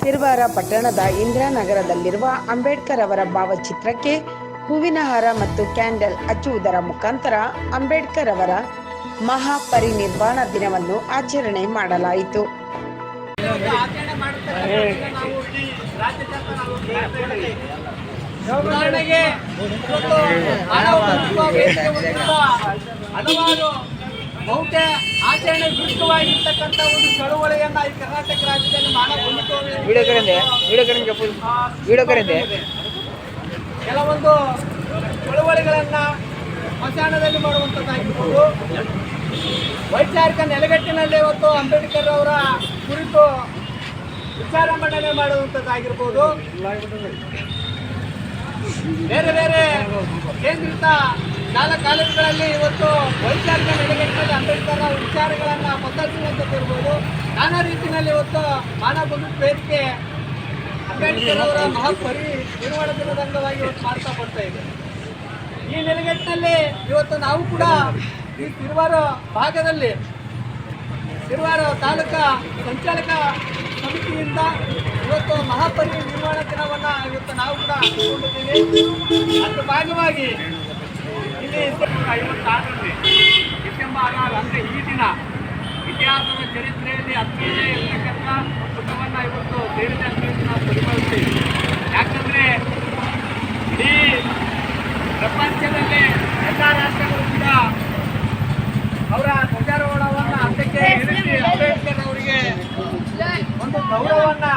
ಸಿರವಾರ ಪಟ್ಟಣದ ಇಂದಿರಾನಗರದಲ್ಲಿರುವ ಅಂಬೇಡ್ಕರ್ ಅವರ ಭಾವಚಿತ್ರಕ್ಕೆ ಹೂವಿನ ಹಾರ ಮತ್ತು ಕ್ಯಾಂಡಲ್ ಹಚ್ಚುವುದರ ಮುಖಾಂತರ ಅಂಬೇಡ್ಕರ್ ಅವರ ಮಹಾಪರಿನಿರ್ವಾಣ ದಿನವನ್ನು ಆಚರಣೆ ಮಾಡಲಾಯಿತು. ಹಲವಾರು ಬಹುತ ಆಚರಣೆ ವಿರುದ್ಧವಾಗಿರ್ತಕ್ಕಂತ ಒಂದು ಚಳುವಳಿಯನ್ನ ಈ ಕರ್ನಾಟಕ ರಾಜ್ಯದಲ್ಲಿ ಮಾಡಬಹುದು ಕೆಲವೊಂದು ಚಳುವಳಿಗಳನ್ನ ಮಶಾನದಲ್ಲಿ ಮಾಡುವಂಥದ್ದಾಗಿರ್ಬೋದು ವೈಚಾರಿಕ ನೆಲೆಗಟ್ಟಿನಲ್ಲಿ ಇವತ್ತು ಅಂಬೇಡ್ಕರ್ ಅವರ ಕುರಿತು ವಿಚಾರ ಮಂಡನೆ ಮಾಡುವಂಥದ್ದಾಗಿರ್ಬೋದು ಬೇರೆ ಬೇರೆ ಕೇಂದ್ರಿತ ಶಾಲಾ ಕಾಲೇಜುಗಳಲ್ಲಿ ಇವತ್ತು ವೈಚಾರಿಕ ನೆಲೆಗಟ್ಟಿನಲ್ಲಿ ಅಂಬೇಡ್ಕರ್ ವಿಚಾರಗಳನ್ನು ಪಸರಿಸುವಂಥದ್ದು ಇರ್ಬೋದು ನಾನಾ ರೀತಿಯಲ್ಲಿ ಇವತ್ತು ಮಾನವ ಬಂಧು ವೇದಿಕೆ ಅಂಬೇಡ್ಕರ್ ಅವರ ಮಹಾಪರಿ ನಿರ್ವಹಣ ದಿನದ ಅಂಗವಾಗಿ ಇವತ್ತು ಮಾಡ್ತಾ ಬರ್ತಾ ಇದೆ. ಈ ನೆಲೆಗಟ್ಟಿನಲ್ಲಿ ಇವತ್ತು ನಾವು ಕೂಡ ಈ ತಿರುವಾರ ಭಾಗದಲ್ಲಿ, ತಿರುವಾರ ತಾಲೂಕಾ ಸಂಚಾಲಕ ಸಮಿತಿಯಿಂದ ಇವತ್ತು ಮಹಾಪರಿ ನಿರ್ಮಾಣ ದಿನವನ್ನು ಇವತ್ತು ನಾವು ಕೂಡ ಹಮ್ಮಿಕೊಂಡಿದ್ದೀವಿ ಅದರ ಭಾಗವಾಗಿ ಈ ದಿನ ಇವತ್ತು ನಾವು ಯಾಕಂದರೆ ಪ್ರಪಂಚದಲ್ಲಿ ಅವರ ಧ್ವಜಾರೋಹಣವನ್ನು ಅದಕ್ಕೆ ಅಂಬೇಡ್ಕರ್ ಅವರಿಗೆ ಒಂದು ಗೌರವವನ್ನ